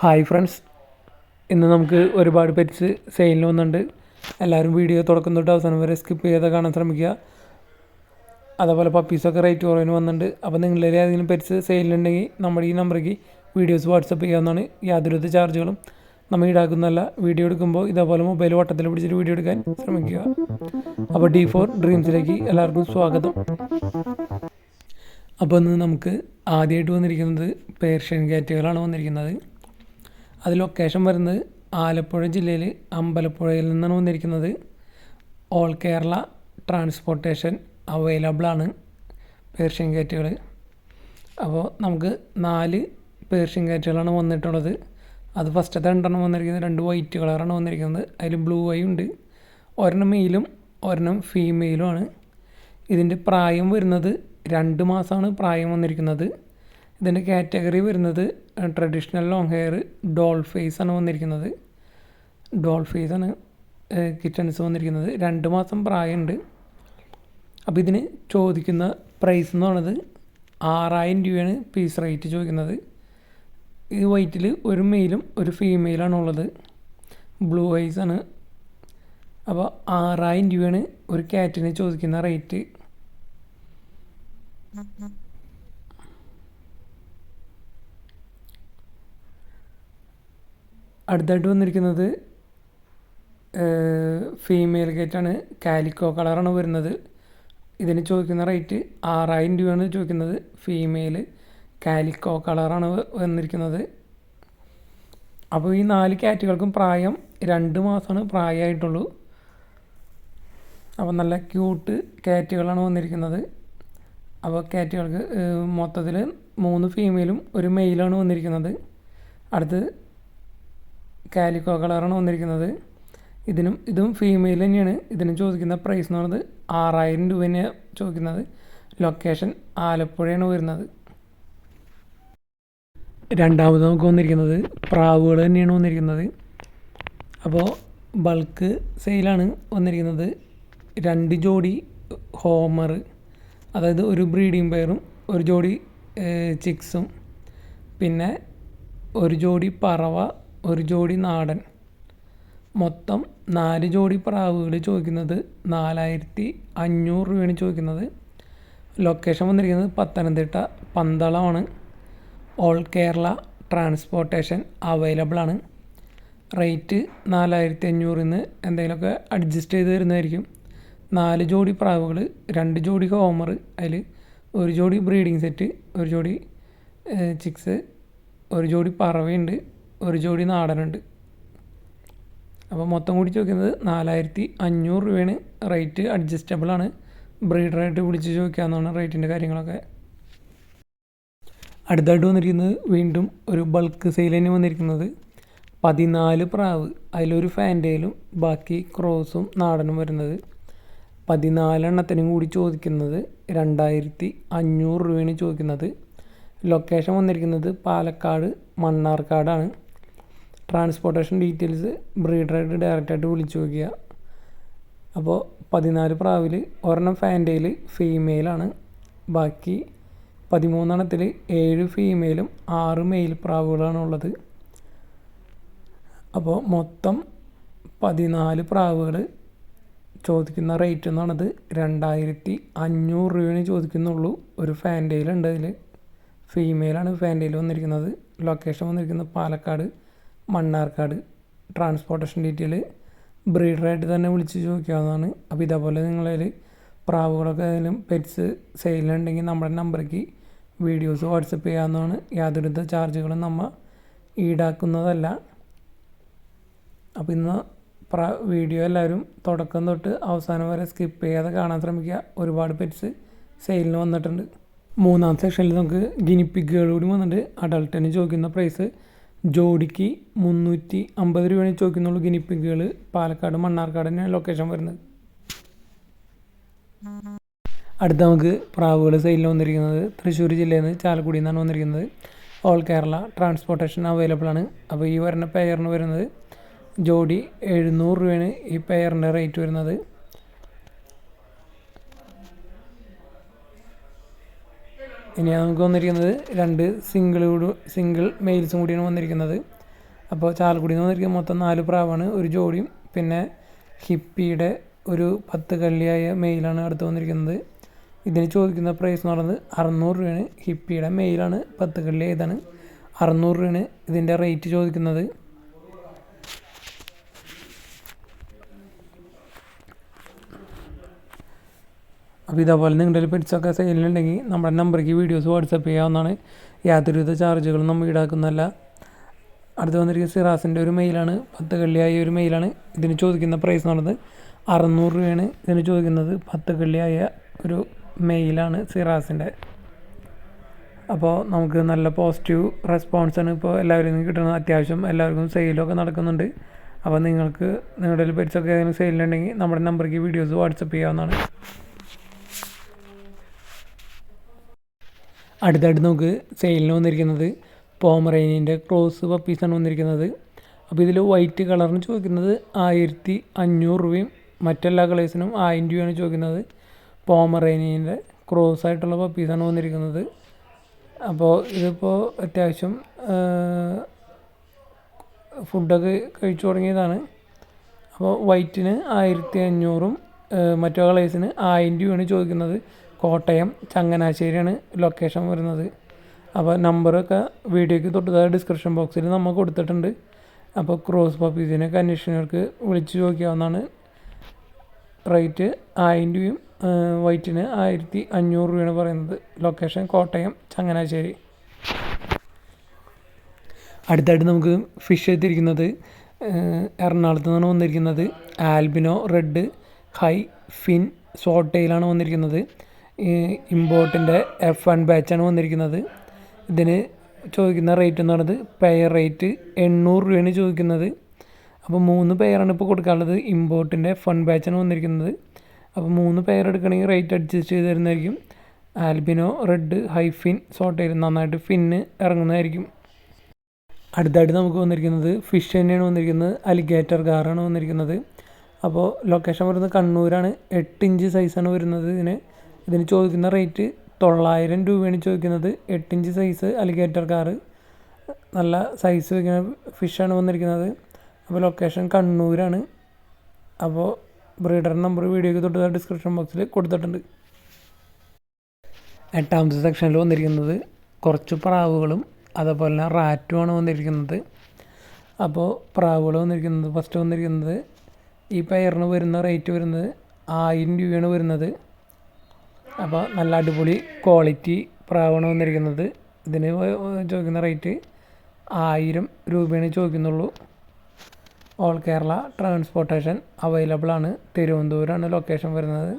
Hi friends ഇന്ന് നമുക്ക് ഒരുപാട് പെറ്റ്സ് സെയിലിന് വന്നിട്ടുണ്ട്. എല്ലാവരും വീഡിയോ തുടക്കം തൊട്ട് അവസാനം വരെ സ്കിപ്പ് ചെയ്യാതെ കാണാൻ ശ്രമിക്കുക. അതേപോലെ പപ്പീസൊക്കെ റേറ്റ് കുറവിന് വന്നിട്ടുണ്ട്. അപ്പോൾ നിങ്ങളിൽ ഏതെങ്കിലും പെറ്റ്സ് സെയിലുണ്ടെങ്കിൽ നമ്മുടെ ഈ നമ്പറേക്ക് വീഡിയോസ് വാട്സപ്പ് ചെയ്യാവുന്നതാണ്. യാതൊരുവിധ ചാർജുകളും നമ്മൾ ഈടാക്കുന്നതല്ല. വീഡിയോ എടുക്കുമ്പോൾ ഇതേപോലെ മൊബൈൽ വട്ടത്തിൽ പിടിച്ചിട്ട് വീഡിയോ എടുക്കാൻ ശ്രമിക്കുക. അപ്പോൾ ഡി ഫോർ ഡ്രീംസിലേക്ക് എല്ലാവർക്കും സ്വാഗതം. അപ്പോൾ ഇന്ന് നമുക്ക് ആദ്യമായിട്ട് വന്നിരിക്കുന്നത് പേർഷ്യൻ ക്യാറ്റുകളാണ് വന്നിരിക്കുന്നത്. അത് ലൊക്കേഷൻ വരുന്നത് ആലപ്പുഴ ജില്ലയിൽ അമ്പലപ്പുഴയിൽ നിന്നാണ് വന്നിരിക്കുന്നത്. ഓൾ കേരള ട്രാൻസ്പോർട്ടേഷൻ അവൈലബിളാണ് പേർഷ്യൻ ഗേറ്റുകൾ അപ്പോൾ നമുക്ക് നാല് പേർഷ്യൻ ഗേറ്റുകളാണ് വന്നിട്ടുള്ളത്. അത് ഫസ്റ്റത്തെ രണ്ടെണ്ണം വന്നിരിക്കുന്നത് രണ്ട് വൈറ്റ് കളറാണ് വന്നിരിക്കുന്നത്. അതിൽ ബ്ലൂ ഐ ഉണ്ട്. ഒരെണ്ണം മെയിലും ഒരെണ്ണം ഫീമെയിലുമാണ് ഇതിന്റെ പ്രായം വരുന്നത് രണ്ട് മാസമാണ് പ്രായം വന്നിരിക്കുന്നത്. ഇതിന്റെ കാറ്റഗറി വരുന്നത് traditional long hair doll face ആണ് വന്നിരിക്കുന്നത്. ഡോൾ ഫേസ് ആണ് കിറ്റൺസ് വന്നിരിക്കുന്നത്. രണ്ട് മാസം പ്രായമുണ്ട്. അപ്പോൾ ഇതിന് ചോദിക്കുന്ന പ്രൈസ് എന്ന് പറയുന്നത് ആറായിരം രൂപയാണ് പീസ് റേറ്റ് ചോദിക്കുന്നത്. ഈ വൈറ്റിൽ ഒരു മെയിലും ഒരു ഫീമെയിലാണ് ഉള്ളത്. ബ്ലൂ ഐസ് ആണ്. അപ്പോൾ ആറായിരം രൂപയാണ് ഒരു കാറ്റിന് ചോദിക്കുന്ന റേറ്റ് അടുത്തായിട്ട് വന്നിരിക്കുന്നത് ഫീമെയിൽ ഗേറ്റാണ് കാലിക്കോ കളറാണ് വരുന്നത്. ഇതിന് ചോദിക്കുന്ന റേറ്റ് ആറായിരം രൂപയാണ് ചോദിക്കുന്നത്. ഫീമെയിൽ കാലിക്കോ കളറാണ് വന്നിരിക്കുന്നത്. അപ്പോൾ ഈ നാല് കാറ്റുകൾക്കും പ്രായം രണ്ട് മാസമാണ് പ്രായമായിട്ടുള്ളൂ. അപ്പോൾ നല്ല ക്യൂട്ട് കാറ്റുകളാണ് വന്നിരിക്കുന്നത്. അപ്പോൾ കാറ്റുകൾക്ക് മൊത്തത്തിൽ മൂന്ന് ഫീമെയിലും ഒരു മെയിലാണ് വന്നിരിക്കുന്നത്. അടുത്ത് കാലിക്കോ കളറാണ് വന്നിരിക്കുന്നത്. ഇതിനും ഇതും ഫീമെയിൽ തന്നെയാണ്. ഇതിന് ചോദിക്കുന്ന പ്രൈസ് എന്ന് പറയുന്നത് ആറായിരം രൂപ തന്നെയാണ് ചോദിക്കുന്നത്. ലൊക്കേഷൻ ആലപ്പുഴയാണ് വരുന്നത്. രണ്ടാമത് നമുക്ക് വന്നിരിക്കുന്നത് പ്രാവുകൾ തന്നെയാണ് വന്നിരിക്കുന്നത്. അപ്പോൾ ബൾക്ക് സെയിലാണ് വന്നിരിക്കുന്നത്. രണ്ട് ജോഡി ഹോമർ അതായത് ഒരു ബ്രീഡിംഗ് പെയറും ഒരു ജോഡി ചിക്സും പിന്നെ ഒരു ജോഡി പറവ ഒരു ജോഡി നാടൻ. മൊത്തം നാല് ജോഡി പ്രാവുകൾ ചോദിക്കുന്നത് നാലായിരത്തി അഞ്ഞൂറ് രൂപയാണ് ചോദിക്കുന്നത്. ലൊക്കേഷൻ വന്നിരിക്കുന്നത് പത്തനംതിട്ട പന്തളമാണ്. ഓൾ കേരള ട്രാൻസ്പോർട്ടേഷൻ അവൈലബിൾ ആണ്. റേറ്റ് നാലായിരത്തി അഞ്ഞൂറിൽ നിന്ന് എന്തെങ്കിലുമൊക്കെ അഡ്ജസ്റ്റ് ചെയ്ത് തരുന്നതായിരിക്കും. നാല് ജോഡി പ്രാവുകൾ രണ്ട് ജോഡി ഹോമർ അതിൽ ഒരു ജോഡി ബ്രീഡിംഗ് സെറ്റ് ഒരു ജോഡി ചിക്സ് ഒരു ജോഡി പറവയുണ്ട്. ഒരു ജോഡി നാടനുണ്ട്. അപ്പോൾ മൊത്തം കൂടി ചോദിക്കുന്നത് നാലായിരത്തി അഞ്ഞൂറ് രൂപയാണ്. റേറ്റ് അഡ്ജസ്റ്റബിളാണ് ബ്രീഡറായിട്ട് വിളിച്ച് ചോദിക്കാവുന്നതാണ് റേറ്റിന്റെ കാര്യങ്ങളൊക്കെ. അടുത്തായിട്ട് വന്നിരിക്കുന്നത് വീണ്ടും ഒരു ബൾക്ക് സെയിൽ തന്നെ വന്നിരിക്കുന്നത്. പതിനാല് പ്രാവ്. അതിലൊരു ഫാന്റയിലും ബാക്കി ക്രോസും നാടനും വരുന്നത്. പതിനാലെണ്ണത്തിനും കൂടി ചോദിക്കുന്നത് രണ്ടായിരത്തി അഞ്ഞൂറ് രൂപയാണ് ചോദിക്കുന്നത്. ലൊക്കേഷൻ വന്നിരിക്കുന്നത് പാലക്കാട് മണ്ണാർക്കാടാണ്. ട്രാൻസ്പോർട്ടേഷൻ ഡീറ്റെയിൽസ് ബ്രീഡറായിട്ട് ഡയറക്റ്റായിട്ട് വിളിച്ചു നോക്കുക അപ്പോൾ പതിനാല് പ്രാവിൽ ഒരെണ്ണം ഫാന്റയിൽ ഫീമെയിലാണ് ബാക്കി പതിമൂന്നെണ്ണത്തിൽ ഏഴ് ഫീമെയിലും ആറ് മെയിൽ പ്രാവുകളാണ് ഉള്ളത്. അപ്പോൾ മൊത്തം പതിനാല് പ്രാവുകൾ ചോദിക്കുന്ന റേറ്റ് എന്ന് പറയുന്നത് രണ്ടായിരത്തി അഞ്ഞൂറ് രൂപയാണ് ചോദിക്കുന്നുള്ളൂ. ഒരു ഫാന്റയിലുണ്ട് അതിൽ. ഫീമെയിലാണ് ഫാന്റയിൽ വന്നിരിക്കുന്നത്. ലൊക്കേഷൻ വന്നിരിക്കുന്നത് പാലക്കാട്. മണ്ണാർക്കാട് ട്രാൻസ്പോർട്ടേഷൻ ഡീറ്റെയിൽ ബ്രീഡറായിട്ട് തന്നെ വിളിച്ച് ചോദിക്കാവുന്നതാണ്. അപ്പോൾ ഇതേപോലെ നിങ്ങളിൽ പ്രാവുകളൊക്കെ ഏതെങ്കിലും പെറ്റ്സ് സെയിലുണ്ടെങ്കിൽ നമ്മുടെ നമ്പറേക്ക് വീഡിയോസ് വാട്സപ്പ് ചെയ്യാവുന്നതാണ്. യാതൊരു ചാർജുകളും നമ്മൾ ഈടാക്കുന്നതല്ല. അപ്പോൾ ഇന്ന് പ്ര വീഡിയോ എല്ലാവരും തുടക്കം തൊട്ട് അവസാനം വരെ സ്കിപ്പ് ചെയ്യാതെ കാണാൻ ശ്രമിക്കുക. ഒരുപാട് പെറ്റ്സ് സെയിലിന് വന്നിട്ടുണ്ട്. മൂന്നാം സെക്ഷനിൽ നമുക്ക് ഗിനിപ്പിക്കുകൾ കൂടി വന്നിട്ട് അഡൾട്ടിന് ചോദിക്കുന്ന പ്രൈസ് ജോഡിക്ക് മുന്നൂറ്റി അമ്പത് രൂപയാണ് ചോദിക്കുന്നുള്ളൂ ഗിനിപ്പിക്കുകൾ പാലക്കാട് മണ്ണാർക്കാട് തന്നെയാണ് ലൊക്കേഷൻ വരുന്നത്. അടുത്ത നമുക്ക് പ്രാവുകൾ സൈഡിൽ വന്നിരിക്കുന്നത് തൃശ്ശൂർ ജില്ലയിൽ നിന്ന് ചാലക്കുടിയിൽ നിന്നാണ് വന്നിരിക്കുന്നത്. ഓൾ കേരള ട്രാൻസ്പോർട്ടേഷൻ അവൈലബിൾ ആണ്. അപ്പോൾ ഈ വരുന്ന പെയറിന് വരുന്നത് ജോഡി എഴുന്നൂറ് രൂപയാണ് ഈ പെയറിന്റെ റേറ്റ് വരുന്നത്. ഇനി നമുക്ക് വന്നിരിക്കുന്നത് രണ്ട് സിംഗിൾ സിംഗിൾ മെയിൽസും കൂടിയാണ് വന്നിരിക്കുന്നത്. അപ്പോൾ ചാലക്കുടിയിൽ നിന്ന് വന്നിരിക്കുന്നത് മൊത്തം നാല് പ്രാവാണ് ഒരു ജോഡിയും. പിന്നെ ഹിപ്പിയുടെ ഒരു പത്ത് കള്ളിയായ മെയിലാണ് അടുത്ത് വന്നിരിക്കുന്നത്. ഇതിന് ചോദിക്കുന്ന പ്രൈസ് എന്ന് പറയുന്നത് അറുന്നൂറ് രൂപയാണ്. ഹിപ്പിയുടെ മെയിലാണ് പത്ത് കള്ളി ഇതാണ് അറുന്നൂറ് രൂപയാണ് ഇതിന്റെ റേറ്റ് ചോദിക്കുന്നത്. അപ്പോൾ ഇതേപോലെ നിങ്ങളുടെ ഒരു പെറ്റ്സൊക്കെ സെയിലുണ്ടെങ്കിൽ നമ്മുടെ നമ്പറേക്ക് വീഡിയോസ് വാട്സപ്പ് ചെയ്യാവുന്നതാണ്. യാതൊരുവിധ ചാർജുകളും നമ്മൾ ഈടാക്കുന്നതല്ല. അടുത്ത് വന്നിരിക്കുന്ന സിറാസിന്റെ ഒരു മെയിലാണ് പത്ത് കള്ളിയായ ഒരു മെയിലാണ് ഇതിന് ചോദിക്കുന്ന പ്രൈസ് എന്ന് പറയുന്നത് അറുന്നൂറ് രൂപയാണ്. ഇതിന് ചോദിക്കുന്നത് പത്ത് കള്ളിയായ ഒരു മെയിലാണ് സിറാസിന്റെ. അപ്പോൾ നമുക്ക് നല്ല പോസിറ്റീവ് റെസ്പോൺസാണ് ഇപ്പോൾ എല്ലാവരും കിട്ടുന്നത്. അത്യാവശ്യം എല്ലാവർക്കും സെയിലൊക്കെ നടക്കുന്നുണ്ട്. അപ്പോൾ നിങ്ങൾക്ക് നിങ്ങളുടെ ഏതെങ്കിലും സെയിലുണ്ടെങ്കിൽ നമ്മുടെ നമ്പറേക്ക് വീഡിയോസ് വാട്സപ്പ് ചെയ്യാവുന്നതാണ്. അടുത്തായിട്ട് നമുക്ക് സെയിലിന് വന്നിരിക്കുന്നത് പോമറേനിയന്റെ ക്രോസ് പപ്പീസാണ് വന്നിരിക്കുന്നത്. അപ്പോൾ ഇതിൽ വൈറ്റ് കളറിന് ചോദിക്കുന്നത് ആയിരത്തി അഞ്ഞൂറ് രൂപയും മറ്റെല്ലാ കളേഴ്സിനും ആയിരം രൂപയാണ് ചോദിക്കുന്നത്. പോമറേനിയന്റെ ക്രോസ് ആയിട്ടുള്ള പപ്പീസാണ് വന്നിരിക്കുന്നത്. അപ്പോൾ ഇതിപ്പോൾ അത്യാവശ്യം ഫുഡൊക്കെ കഴിച്ചു തുടങ്ങിയതാണ്. അപ്പോൾ വൈറ്റിന് ആയിരത്തി അഞ്ഞൂറും മറ്റു കളേഴ്സിന് ആയിരം രൂപയാണ് ചോദിക്കുന്നത്. കോട്ടയം ചങ്ങനാശ്ശേരിയാണ് ലൊക്കേഷൻ വരുന്നത്. അപ്പോൾ നമ്പറൊക്കെ വീഡിയോയ്ക്ക് തൊട്ട് ഡിസ്ക്രിപ്ഷൻ ബോക്സിൽ നമ്മൾ കൊടുത്തിട്ടുണ്ട്. അപ്പോൾ ക്രോസ് പപ്പീസിനൊക്കെ അന്വേഷണങ്ങൾക്ക് വിളിച്ച് ചോദിക്കാവുന്നതാണ്. റേറ്റ് ആയിരം രൂപയും വൈറ്റിന് ആയിരത്തി അഞ്ഞൂറ് രൂപയാണ് പറയുന്നത്. ലൊക്കേഷൻ കോട്ടയം ചങ്ങനാശ്ശേരി. അടുത്തായിട്ട് നമുക്ക് ഫിഷ് എത്തിയിരിക്കുന്നത് എറണാകുളത്ത് നിന്നാണ് വന്നിരിക്കുന്നത്. ആൽബിനോ റെഡ് ഹൈ ഫിൻ സോട്ടയിലാണ് വന്നിരിക്കുന്നത്. ഇമ്പോർട്ടിന്റെ എഫ് വൺ ബാച്ചാണ് വന്നിരിക്കുന്നത്. ഇതിന് ചോദിക്കുന്ന റേറ്റ് എന്ന് പറയുന്നത് പെയർ റേറ്റ് എണ്ണൂറ് രൂപയാണ് ചോദിക്കുന്നത്. അപ്പോൾ മൂന്ന് പെയറാണ് ഇപ്പോൾ കൊടുക്കാനുള്ളത്. ഇമ്പോർട്ടിന്റെ എഫ് വൺ ബാച്ചാണ് വന്നിരിക്കുന്നത്. അപ്പോൾ മൂന്ന് പെയർ എടുക്കണമെങ്കിൽ റേറ്റ് അഡ്ജസ്റ്റ് ചെയ്ത് തരുന്നതായിരിക്കും. ആൽബിനോ റെഡ് ഹൈഫിൻ സോട്ടയിൽ നന്നായിട്ട് ഫിന്ന് ഇറങ്ങുന്നതായിരിക്കും. അടുത്തായിട്ട് നമുക്ക് വന്നിരിക്കുന്നത് ഫിഷ് തന്നെയാണ് വന്നിരിക്കുന്നത്. അലിഗേറ്റർ ഗാറാണ് വന്നിരിക്കുന്നത്. അപ്പോൾ ലൊക്കേഷൻ വരുന്നത് കണ്ണൂരാണ്. എട്ട് ഇഞ്ച് സൈസാണ് വരുന്നത് ഇതിന്. ഇതിന് ചോദിക്കുന്ന റേറ്റ് തൊള്ളായിരം രൂപയാണ് ചോദിക്കുന്നത്. എട്ടിഞ്ച് സൈസ് അലിഗേറ്റർ കാറ് നല്ല സൈസ് വയ്ക്കുന്ന ഫിഷാണ് വന്നിരിക്കുന്നത്. അപ്പോൾ ലൊക്കേഷൻ കണ്ണൂരാണ്. അപ്പോൾ ബ്രീഡർ നമ്പർ വീഡിയോയ്ക്ക് തൊട്ട് ഡിസ്ക്രിപ്ഷൻ ബോക്സിൽ കൊടുത്തിട്ടുണ്ട്. എട്ടാമത്തെ സെക്ഷനിൽ വന്നിരിക്കുന്നത് കുറച്ച് പ്രാവുകളും അതേപോലെ തന്നെ റാറ്റുമാണ് വന്നിരിക്കുന്നത്. അപ്പോൾ പ്രാവുകൾ വന്നിരിക്കുന്നത് ഫസ്റ്റ് വന്നിരിക്കുന്നത് ഈ പയറിന് വരുന്ന റേറ്റ് വരുന്നത് ആയിരം രൂപയാണ് വരുന്നത്. അപ്പോൾ നല്ല അടിപൊളി ക്വാളിറ്റി പ്രാവാണ് വന്നിരിക്കുന്നത്. ഇതിന് ചോദിക്കുന്ന റേറ്റ് ആയിരം രൂപയാണ് ചോദിക്കുന്നുള്ളൂ. ഓൾ കേരള ട്രാൻസ്പോർട്ടേഷൻ അവൈലബിൾ ആണ്. തിരുവനന്തപുരമാണ് ലൊക്കേഷൻ വരുന്നത്.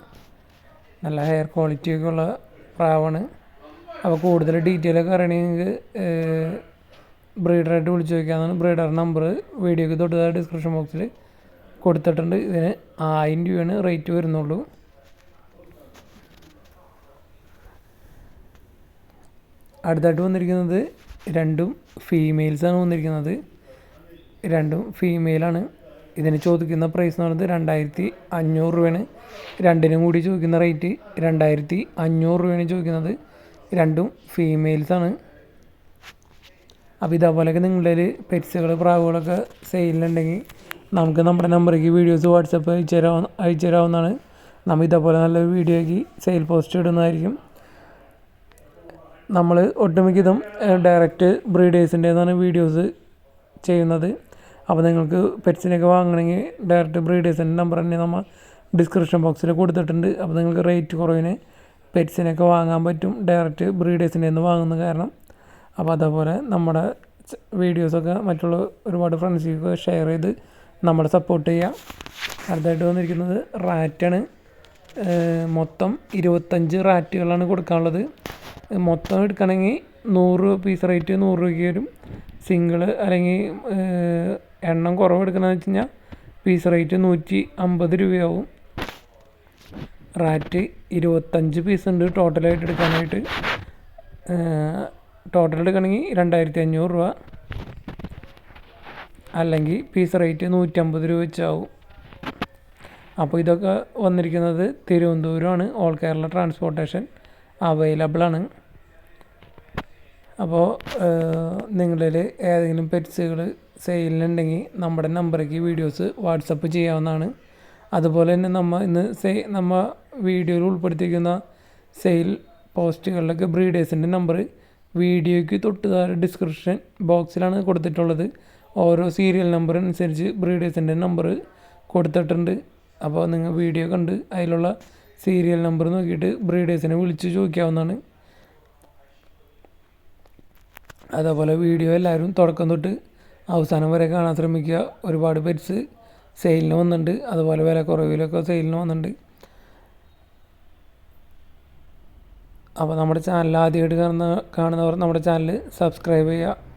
നല്ല ഹെയർ ക്വാളിറ്റി ഒക്കെ ഉള്ള പ്രാവാണ്. അപ്പോൾ കൂടുതൽ ഡീറ്റെയിൽ ഒക്കെ അറിയണമെങ്കിൽ ബ്രീഡറായിട്ട് വിളിച്ചു ചോദിക്കാമെന്നാണ് ബ്രീഡർ നമ്പർ വീഡിയോക്ക് തൊട്ടതായ ഡിസ്ക്രിപ്ഷൻ ബോക്സിൽ കൊടുത്തിട്ടുണ്ട്. ഇതിന് ആയിരം രൂപയാണ് റേറ്റ് വരുന്നുള്ളൂ. അടുത്തായിട്ട് വന്നിരിക്കുന്നത് രണ്ടും ഫീമെയിൽസാണ് വന്നിരിക്കുന്നത്. രണ്ടും ഫീമെയിലാണ് ഇതിന് ചോദിക്കുന്ന പ്രൈസ് എന്ന് പറയുന്നത് രണ്ടായിരത്തി അഞ്ഞൂറ് രൂപയാണ്. രണ്ടിനും കൂടി ചോദിക്കുന്ന റേറ്റ് രണ്ടായിരത്തി അഞ്ഞൂറ് രൂപയാണ് ചോദിക്കുന്നത്. രണ്ടും ഫീമെയിൽസാണ് അപ്പോൾ ഇതേപോലെയൊക്കെ നിങ്ങളുടെ പെറ്റ്സുകൾ പ്രാവുകളൊക്കെ സെയിലുണ്ടെങ്കിൽ നമുക്ക് നമ്മുടെ നമ്പറേക്ക് വീഡിയോസ് വാട്സപ്പ് അയച്ചു തരാവുന്ന അയച്ചു തരാവുന്നതാണ്. നമ്മൾ ഇതേപോലെ നല്ലൊരു വീഡിയോയ്ക്ക് സെയിൽ പോസ്റ്റ് ഇടുന്നതായിരിക്കും. നമ്മൾ ഒട്ടുമിക്കതും ഡയറക്റ്റ് ബ്രീഡേഴ്സിന്റെതാണ് വീഡിയോസ് ചെയ്യുന്നത്. അപ്പോൾ നിങ്ങൾക്ക് പെറ്റ്സിനൊക്കെ വാങ്ങണമെങ്കിൽ ഡയറക്റ്റ് ബ്രീഡേഴ്സിന്റെ നമ്പർ തന്നെ നമ്മൾ ഡിസ്ക്രിപ്ഷൻ ബോക്സിൽ കൊടുത്തിട്ടുണ്ട്. അപ്പോൾ നിങ്ങൾക്ക് റേറ്റ് കുറവിന് പെറ്റ്സിനൊക്കെ വാങ്ങാൻ പറ്റും ഡയറക്റ്റ് ബ്രീഡേഴ്സിന്റെ നിന്ന് വാങ്ങുന്ന കാരണം. അപ്പോൾ അതേപോലെ നമ്മുടെ വീഡിയോസൊക്കെ മറ്റുള്ള ഒരുപാട് ഫ്രണ്ട്സിലൊക്കെ ഷെയർ ചെയ്ത് നമ്മളെ സപ്പോർട്ട് ചെയ്യുക അടുത്തായിട്ട് വന്നിരിക്കുന്നത് റാറ്റാണ് മൊത്തം ഇരുപത്തഞ്ച് റാറ്റുകളാണ് കൊടുക്കാനുള്ളത്. മൊത്തം എടുക്കണമെങ്കിൽ നൂറ് പീസ് റേറ്റ് നൂറ് രൂപയ്ക്ക് വരും. സിംഗിൾ അല്ലെങ്കിൽ എണ്ണം കുറവ് എടുക്കണമെന്ന് വെച്ച് കഴിഞ്ഞാൽ പീസ് റേറ്റ് നൂറ്റി അമ്പത് രൂപയാവും. റാറ്റ് ഇരുപത്തഞ്ച് പീസ് ഉണ്ട് ടോട്ടലായിട്ട് എടുക്കാനായിട്ട്. ടോട്ടൽ എടുക്കണമെങ്കിൽ രണ്ടായിരത്തി അഞ്ഞൂറ് രൂപ. അല്ലെങ്കിൽ പീസ് റേറ്റ് നൂറ്റമ്പത് രൂപ വെച്ചാവും. അപ്പോൾ ഇതൊക്കെ വന്നിരിക്കുന്നത് തിരുവനന്തപുരമാണ്. ഓൾ കേരള ട്രാൻസ്പോർട്ടേഷൻ അവൈലബിൾ ആണ്. അപ്പോൾ നിങ്ങളിൽ ഏതെങ്കിലും പെറ്റ്സുകൾ സെയിലിനുണ്ടെങ്കിൽ നമ്മുടെ നമ്പറേക്ക് വീഡിയോസ് വാട്സപ്പ് ചെയ്യാവുന്നതാണ്. അതുപോലെ തന്നെ നമ്മൾ ഇന്ന് സെ നമ്മൾ വീഡിയോയിൽ ഉൾപ്പെടുത്തിയിരിക്കുന്ന സെയിൽ പോസ്റ്റുകളിലൊക്കെ ബ്രീഡേഴ്സിന്റെ നമ്പർ വീഡിയോയ്ക്ക് തൊട്ട് താഴെ ഡിസ്ക്രിപ്ഷൻ ബോക്സിലാണ് കൊടുത്തിട്ടുള്ളത്. ഓരോ സീരിയൽ നമ്പർ അനുസരിച്ച് ബ്രീഡേഴ്സിന്റെ നമ്പർ കൊടുത്തിട്ടുണ്ട്. അപ്പോൾ നിങ്ങൾ വീഡിയോ കണ്ട് അതിലുള്ള സീരിയൽ നമ്പർ നോക്കിയിട്ട് ബ്രീഡേഴ്സിനെ വിളിച്ച് ചോദിക്കാവുന്നതാണ്. അതേപോലെ വീഡിയോ എല്ലാവരും തുടക്കം തൊട്ട് അവസാനം വരെ കാണാൻ ശ്രമിക്കുക. ഒരുപാട് പെറ്റ്സ് സെയിലിന് വന്നിട്ടുണ്ട്. അതുപോലെ വില കുറവിലൊക്കെ സെയിലിന് വന്നിട്ടുണ്ട്. അപ്പോൾ നമ്മുടെ ചാനൽ ആദ്യമായിട്ട് കാണുന്ന കാണുന്നവർ നമ്മുടെ ചാനൽ സബ്സ്ക്രൈബ് ചെയ്യുക.